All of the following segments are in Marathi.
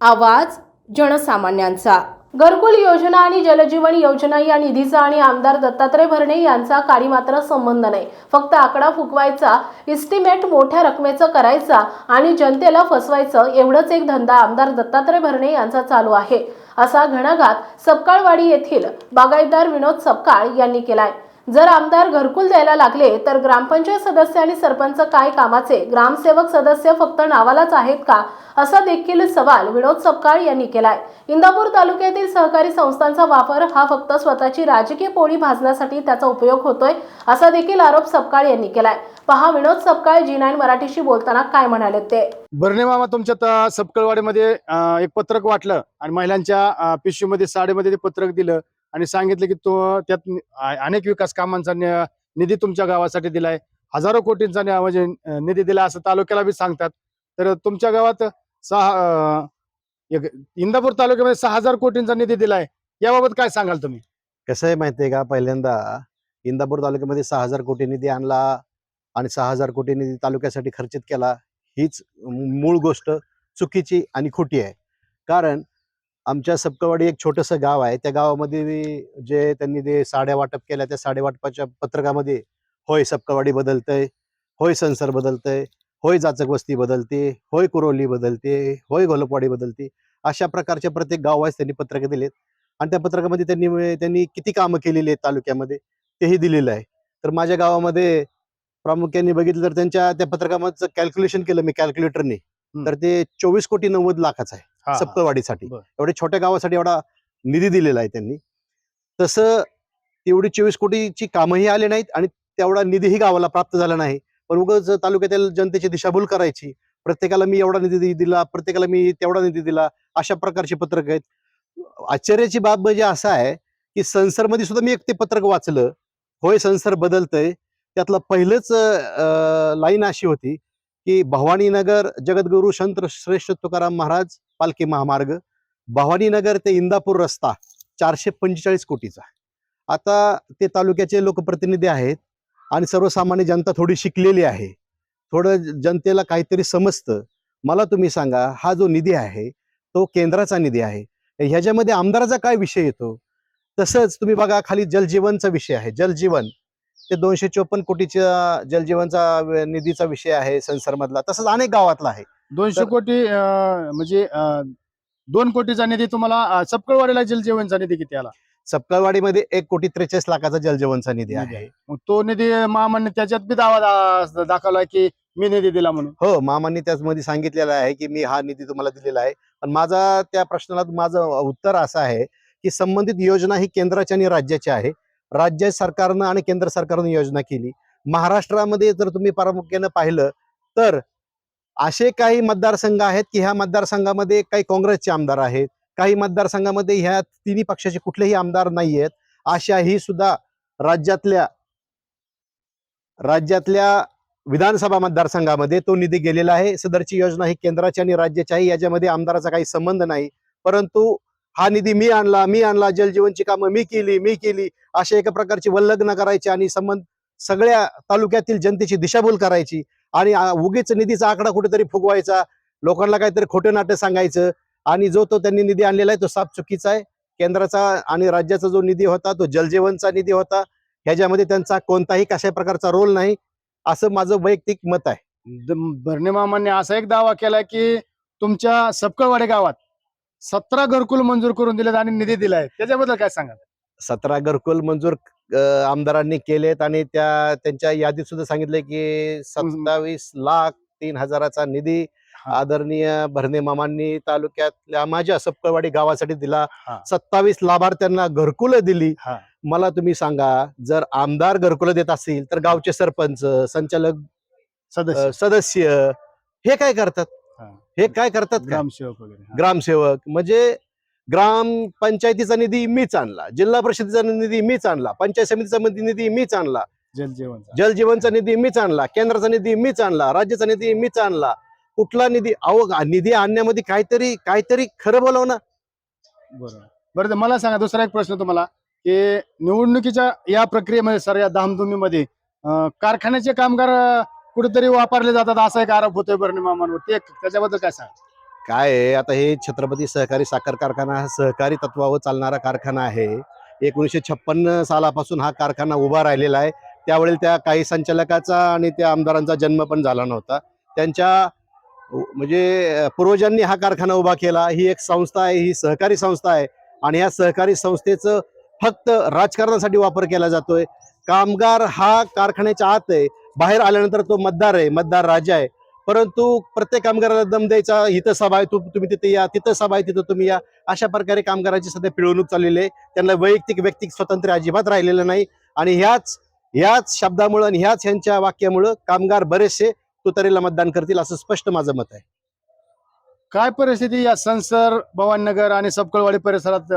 आवाज जनसामान्यांचा. घरकुल योजना आणि जलजीवन योजना या निधीचा आणि आमदार दत्तात्रय भरणे यांचा काही मात्र संबंध नाही. फक्त आकडा फुकवायचा इस्टिमेट मोठ्या रकमेचं करायचा आणि जनतेला फसवायचं एवढंच एक धंदा आमदार दत्तात्रय भरणे यांचा चालू आहे. असा घणाघात सपकाळवाडी येथील बागायतदार विनोद सपकाळ यांनी केलाय. जर आमदार घरकुल द्यायला लागले तर ग्रामपंचायत सदस्य आणि सरपंच काय कामाचे ग्रामसेवक सदस्य फक्त नावालाच आहेत का? असा देखील सवाल विनोद सपकाळ यांनी केलाय. इंदापूर तालुक्यातील सहकारी संस्थांचा वापर हा फक्त स्वतःची राजकीय पोळी भाजण्यासाठी त्याचा उपयोग होतोय असा देखील आरोप सपकाळ यांनी केलाय. पहा विनोद सपकाळ जी नाईन मराठीशी बोलताना काय म्हणाले ते. बर्णे मामा तुमच्या अं, सपकळवाडीमध्ये एक पत्रक वाटलं आणि महिलांच्या पिशवीमध्ये साडीमध्ये ते पत्रक दिलं. आणि सांगितलं की तो त्यात अनेक विकास कामांचा निधी तुमच्या गावासाठी दिलाय. हजारो कोटींचा म्हणजे निधी दिला असं तालुक्याला बी सांगतात. तर तुमच्या गावात सहा इंदापूर तालुक्यामध्ये सहा हजार कोटींचा निधी दिलाय. याबाबत काय सांगाल तुम्ही? कसं आहे माहितीये का पहिल्यांदा इंदापूर तालुक्यामध्ये सहा हजार कोटी निधी आणला आणि सहा हजार कोटी निधी तालुक्यासाठी खर्चित केला. हीच मूळ गोष्ट चुकीची आणि खोटी आहे. कारण आमच्या सपकवाडी एक छोटंसं गाव आहे. त्या गावामध्ये जे त्यांनी ते साड्या वाटप केल्या त्या साड्या वाटपाच्या पत्रकामध्ये होय सपकवाडी बदलतंय होय संसार बदलतंय होय जाचक वस्ती बदलते होय कुरोली बदलते होय घोलपवाडी बदलते अशा प्रकारच्या प्रत्येक गावास त्यांनी पत्रकं दिलेत. आणि त्या पत्रकामध्ये त्यांनी त्यांनी किती कामं केलेली आहेत तालुक्यामध्ये तेही दिलेलं आहे. तर माझ्या गावामध्ये प्रामुख्याने बघितलं तर त्यांच्या त्या पत्रकामध्ये कॅल्क्युलेशन केलं मी कॅल्क्युलेटरने तर ते चोवीस कोटी नव्वद लाखाचं आहे. सप्तवाडीसाठी. एवढ्या छोट्या गावासाठी एवढा निधी दिलेला आहे त्यांनी. तसं तेवढी चोवीस कोटीची कामंही आले नाहीत आणि तेवढा निधीही गावाला प्राप्त झाला नाही. पण उगाच तालुक्यातील जनतेची दिशाभूल करायची. प्रत्येकाला मी एवढा निधी दिला प्रत्येकाला मी तेवढा निधी दिला अशा प्रकारची पत्रक आहेत. आश्चर्याची बाब म्हणजे असं आहे की संसरमध्ये सुद्धा मी एक ते पत्रक वाचलं. होय संसर बदलतंय. त्यातलं पहिलंच लाईन अशी होती की भवानीनगर जगद्गुरु संत श्रेष्ठ तुकाराम महाराज पालखी महामार्ग भवानीनगर ते इंदापूर रस्ता चारशे पंचेचाळीस कोटीचा आता ते तालुक्याचे लोकप्रतिनिधी आहेत आणि सर्वसामान्य जनता थोडी शिकलेली आहे. थोडं जनतेला काहीतरी समजतं. मला तुम्ही सांगा हा जो निधी आहे तो केंद्राचा निधी आहे. ह्याच्यामध्ये आमदाराचा काय विषय येतो? तसंच तुम्ही बघा खाली जलजीवनचा विषय आहे. जलजीवन ते दोनशे चोपन्न कोटीच्या जलजीवनचा निधीचा विषय आहे संसारमधला. तसंच अनेक गावातला आहे. दोनशे कोटी अं, म्हणजे अं, दोन कोटीचा निधी तुम्हाला अं, सपकळवाडीला जलजीवनचा निधी किती आला? सपकाळवाडीमध्ये एक कोटी त्रेचाळीस लाखाचा जलजीवनचा निधी निधी आहे. मग तो निधी मामाने त्याच्यात बी दावा दा- दाखवला की मी निधी दिला म्हणून? हो मामांनी त्याचमध्ये सांगितलेलं आहे की मी हा निधी तुम्हाला दिलेला आहे. पण माझा त्या प्रश्नाला माझं उत्तर असं आहे की संबंधित योजना ही केंद्राच्या आणि राज्याची आहे. राज्य सरकारनं आणि केंद्र सरकारनं योजना केली. महाराष्ट्रामध्ये जर तुम्ही प्रामुख्यानं पाहिलं तर असे काही मतदारसंघ आहेत की ह्या मतदारसंघामध्ये काही काँग्रेसचे आमदार आहेत काही मतदारसंघामध्ये ह्या तिन्ही पक्षाचे कुठलेही आमदार नाही आहेत अशाही सुद्धा राज्यातल्या राज्यातल्या विधानसभा मतदारसंघामध्ये तो निधी गेलेला आहे. सदरची योजना ही केंद्राची आणि राज्याची आहे याच्यामध्ये आमदाराचा काही संबंध नाही. परंतु हा निधी मी आणला मी आणला जलजीवनची कामं मी केली मी केली अशा एका प्रकारची वल्लग्न करायची आणि संबंध सगळ्या तालुक्यातील जनतेची दिशाभूल करायची आणि उगीच निधीचा आकडा कुठेतरी फुगवायचा. लोकांना काहीतरी खोटं नाटक सांगायचं. आणि जो तो त्यांनी निधी आणलेला आहे तो साफ चुकीचा आहे. केंद्राचा आणि राज्याचा जो निधी होता तो जलजीवनचा निधी होता. ह्याच्यामध्ये त्यांचा कोणताही कशा प्रकारचा रोल नाही असं माझं वैयक्तिक मत आहे. भरणे मामांनी असा एक दावा केला की तुमच्या सपकळवाडी गावात सतरा घरकुल मंजूर करून दिलेत आणि निधी दिलाय. त्याच्याबद्दल काय सांगा सतरा घरकुल मंजूर आमदारांनी केलेत आणि त्या त्यांच्या यादीत सुद्धा सांगितलंय की सत्तावीस लाख तीन हजाराचा निधी. आदरणीय भरणे मामांनी तालुक्यातल्या माझ्या सपकळवाडी गावासाठी दिला. सत्तावीस लाभार्थ्यांना घरकुलं दिली. मला तुम्ही सांगा जर आमदार घरकुलं देत असतील तर गावचे सरपंच संचालक सदस्य हे काय करतात हा. काय करतात ग्रामसेवक वगैरे. ग्रामसेवक म्हणजे ग्राम पंचायतीचा निधी मीच आणला जिल्हा परिषदेचा निधी मीच आणला पंचायत समितीचा निधी मीच आणला जलजीवनचा जलजीवनचा निधी मीच आणला केंद्राचा निधी मीच आणला राज्याचा निधी मीच आणला कुठला निधी अहो निधी आणण्यामध्ये काहीतरी काहीतरी खरं बोलाव ना? बरोबर. बरं तर मला सांगा दुसरा एक प्रश्न तुम्हाला की निवडणुकीच्या या प्रक्रियेमध्ये सर या धामधुमीमध्ये कारखान्याचे कामगार कुठेतरी वापरले जातात असा एक आरोप होतोय भरणे मामांवर ते त्याच्याबद्दल काय सांगा काय आहे? आता हे छत्रपती सहकारी साखर कारखाना हा सहकारी तत्वावर चालणारा कारखाना आहे. एकोणीसशे छप्पन्न सालापासून हा कारखाना उभा राहिलेला आहे. त्यावेळेला त्या काही संचालकाचा आणि त्या आमदारांचा जन्म पण झाला नव्हता. त्यांच्या म्हणजे पूर्वजांनी हा कारखाना उभा केला. ही एक संस्था आहे ही सहकारी संस्था आहे आणि या सहकारी संस्थेचं फक्त राजकारणासाठी वापर केला जातोय. कामगार हा कारखान्याच्या आत आहे. बाहेर आल्यानंतर तो मतदार आहे मतदार राजा आहे. परंतु प्रत्येक कामगाराला दम द्यायचा इथं सभा आहे तु- तुम्ही तिथे या तिथं सभा आहे तिथं तुम्ही या. अशा प्रकारे कामगारांची सध्या पिळवणूक चाललेली आहे. त्यांना वैयक्तिक व्यक्तिक स्वातंत्र्य अजिबात राहिलेलं नाही. आणि ह्याच ह्याच शब्दामुळं आणि ह्याच ह्यांच्या वाक्यामुळं कामगार बरेचसे तुतारीला मतदान करतील असं स्पष्ट माझं मत आहे. काय परिस्थिती या संसर भवाननगर आणि सबकळवाडी परिसरात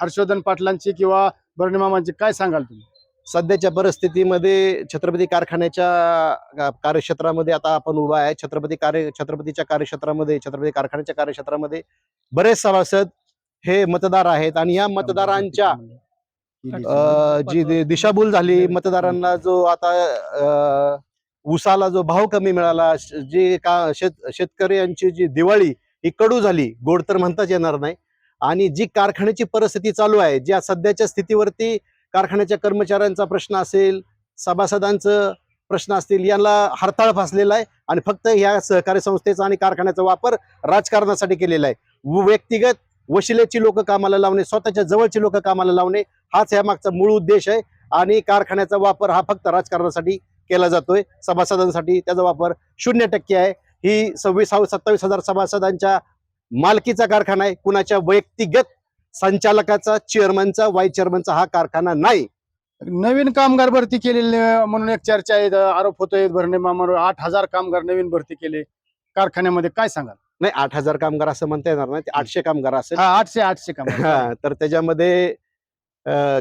हर्षवर्धन पाटलांची किंवा बर्णिमामांची काय सांगाल तुम्ही? सध्याच्या परिस्थितीमध्ये छत्रपती कारखान्याच्या कार्यक्षेत्रामध्ये आता आपण उभा आहे. छत्रपती कार्य छत्रपतीच्या कार्यक्षेत्रामध्ये छत्रपती कारखान्याच्या कार्यक्षेत्रामध्ये बरेच सभासद हे मतदार आहेत आणि या मतदारांच्या जी दिशाभूल झाली मतदारांना जो आता अ, ऊसाला जो भाव कमी मिळाला जे का शेत शेतकऱ्यांची जी दिवाळी ही कडू झाली गोड तर म्हणताच येणार नाही. आणि जी कारखान्याची परिस्थिती चालू आहे ज्या सध्याच्या स्थितीवरती कारखान्याच्या कर्मचाऱ्यांचा प्रश्न असेल सभासदांचं प्रश्न असतील यांना हरताळ फासलेला आहे आणि फक्त ह्या सहकारी संस्थेचा आणि कारखान्याचा वापर राजकारणासाठी केलेला आहे. व- व्यक्तिगत वशिलेची लोक कामाला लावणे स्वतःच्या जवळची लोक कामाला लावणे हाच या मागचा मूळ उद्देश आहे आणि कारखान्याचा वापर हा फक्त राजकारणासाठी केला जातोय. सभासदांसाठी त्याचा वापर शून्य टक्के आहे. ही सव्वीस सत्तावीस हजार सभासदांच्या मालकीचा कारखाना आहे. कुणाच्या वैयक्तिगत संचालकाचा चेअरमनचा वाईस चेअरमनचा हा कारखाना नाही. नवीन कामगार भरती केलेली म्हणून एक चर्चा आहे आरोप होतोय भरणे मामावर आठ हजार कामगार नवीन भरती केले कारखान्यामध्ये. काय सांगाल? नाही आठ हजार कामगार असं म्हणता येणार नाही आठशे कामगार असेल. हा आठशे आठशे कामगार. हा, तर त्याच्यामध्ये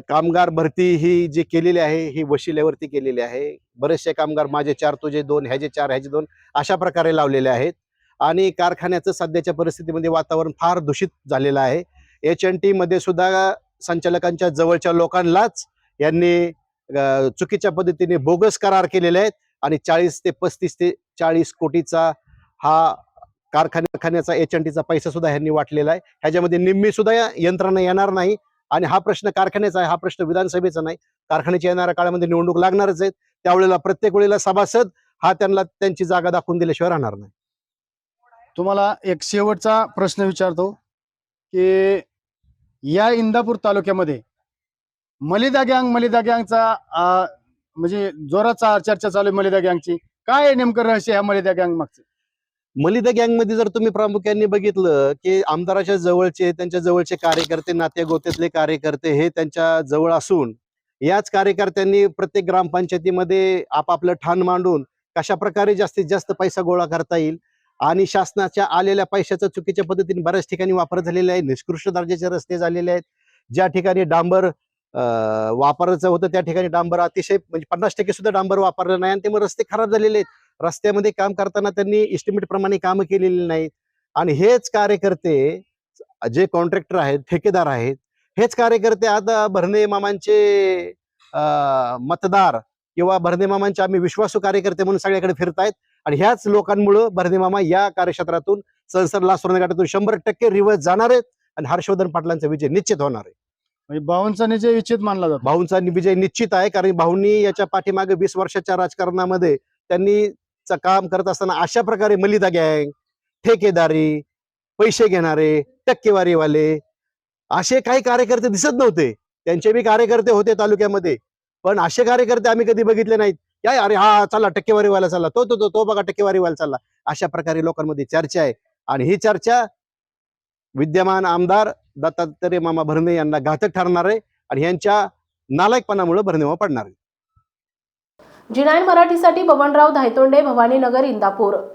कामगार भरती ही जी केलेली आहे ही वशिल्यावरती केलेली आहे. बरेचसे कामगार माझे चार तुझे दोन ह्याचे चार ह्याचे दोन अशा प्रकारे लावलेले आहेत. आणि कारखान्याचं सध्याच्या परिस्थितीमध्ये वातावरण फार दूषित झालेलं आहे. एच एन टी मध्ये सुद्धा संचालकांच्या जवळच्या लोकांनाच यांनी चुकीच्या पद्धतीने बोगस करार केलेले आहेत. आणि चाळीस ते पस्तीस ते चाळीस कोटीचा हा कारखान्याचा एच एन टीचा पैसा सुद्धा यांनी वाटलेला आहे. ह्याच्यामध्ये निम्मी सुद्धा यंत्रणा येणार नाही. आणि हा प्रश्न कारखान्याचा आहे हा प्रश्न विधानसभेचा नाही. कारखान्याच्या येणाऱ्या काळामध्ये निवडणूक लागणारच आहेत. त्यावेळेला प्रत्येक वेळेला सभासद हा त्यांना त्यांची जागा दाखवून दिल्याशिवाय राहणार नाही. तुम्हाला एक शेवटचा प्रश्न विचारतो की या इंदापूर तालुक्यामध्ये मलिदा गँग मलिदा गँगचा अं, म्हणजे जोराचा चर्चा चालू आहे मलिदा गँगची. काय नेमकं रहस्य ह्या मलिदा गँग मागचं? मलिदा गँगमध्ये जर तुम्ही प्रामुख्याने बघितलं की आमदाराच्या जवळचे त्यांच्या जवळचे कार्यकर्ते नाते गोत्यातले कार्यकर्ते हे त्यांच्या जवळ असून याच कार्यकर्त्यांनी प्रत्येक ग्रामपंचायतीमध्ये आपापलं ठाण मांडून कशा प्रकारे जास्तीत जास्त पैसा गोळा करता येईल आणि शासनाच्या आलेल्या पैशाचा चुकीच्या पद्धतीने बऱ्याच ठिकाणी वापर झालेला आहे. निष्कृष्ट दर्जाचे रस्ते झालेले आहेत. ज्या ठिकाणी डांबर वापरायचं होतं त्या ठिकाणी डांबर अतिशय म्हणजे पन्नास टक्के सुद्धा डांबर वापरलं नाही आणि त्यामुळे रस्ते खराब झालेले आहेत. रस्त्यामध्ये काम करताना त्यांनी इस्टिमेट प्रमाणे कामं केलेली नाहीत. आणि हेच कार्यकर्ते जे कॉन्ट्रॅक्टर आहेत ठेकेदार आहेत हेच कार्यकर्ते आता भरणे मामांचे मतदार किंवा भरणे मामांचे आम्ही विश्वासू कार्यकर्ते म्हणून सगळ्याकडे फिरतायत. आणि ह्याच लोकांमुळं भरणे मामा या कार्यक्षेत्रातून संसद लासुर्ण गटातून शंभर टक्के रिवर्स जाणार आहेत आणि हर्षवर्धन पाटलांचा विजय निश्चित होणार आहे. म्हणजे भाऊंचा निजय विच्छेद मानला जातो. भाऊंचा विजय निश्चित आहे कारण भाऊंनी याच्या पाठीमागे वीस वर्षाच्या राजकारणामध्ये त्यांनी च- काम करत असताना अशा प्रकारे मलिदा गँग ठेकेदारी पैसे घेणारे टक्केवारीवाले असे काही कार्यकर्ते दिसत नव्हते. त्यांचे बी कार्यकर्ते होते तालुक्यामध्ये. पण असे कार्यकर्ते आम्ही कधी बघितले नाहीत. या अरे हा चला टक्केवारीवाला चालला. तो तो तो तो बघा टक्केवारीवाला चालला. अशा प्रकारे लोकांमध्ये चर्चा आहे. आणि ही चर्चा विद्यमान आमदार दत्तात्रय मामा भरणे यांना घातक ठरणार आहे आणि यांच्या नालायकपणामुळे भरणेवा पडणार आहे. जी नाईन मराठीसाठी बबनराव धायतोंडे भवानीनगर इंदापूर.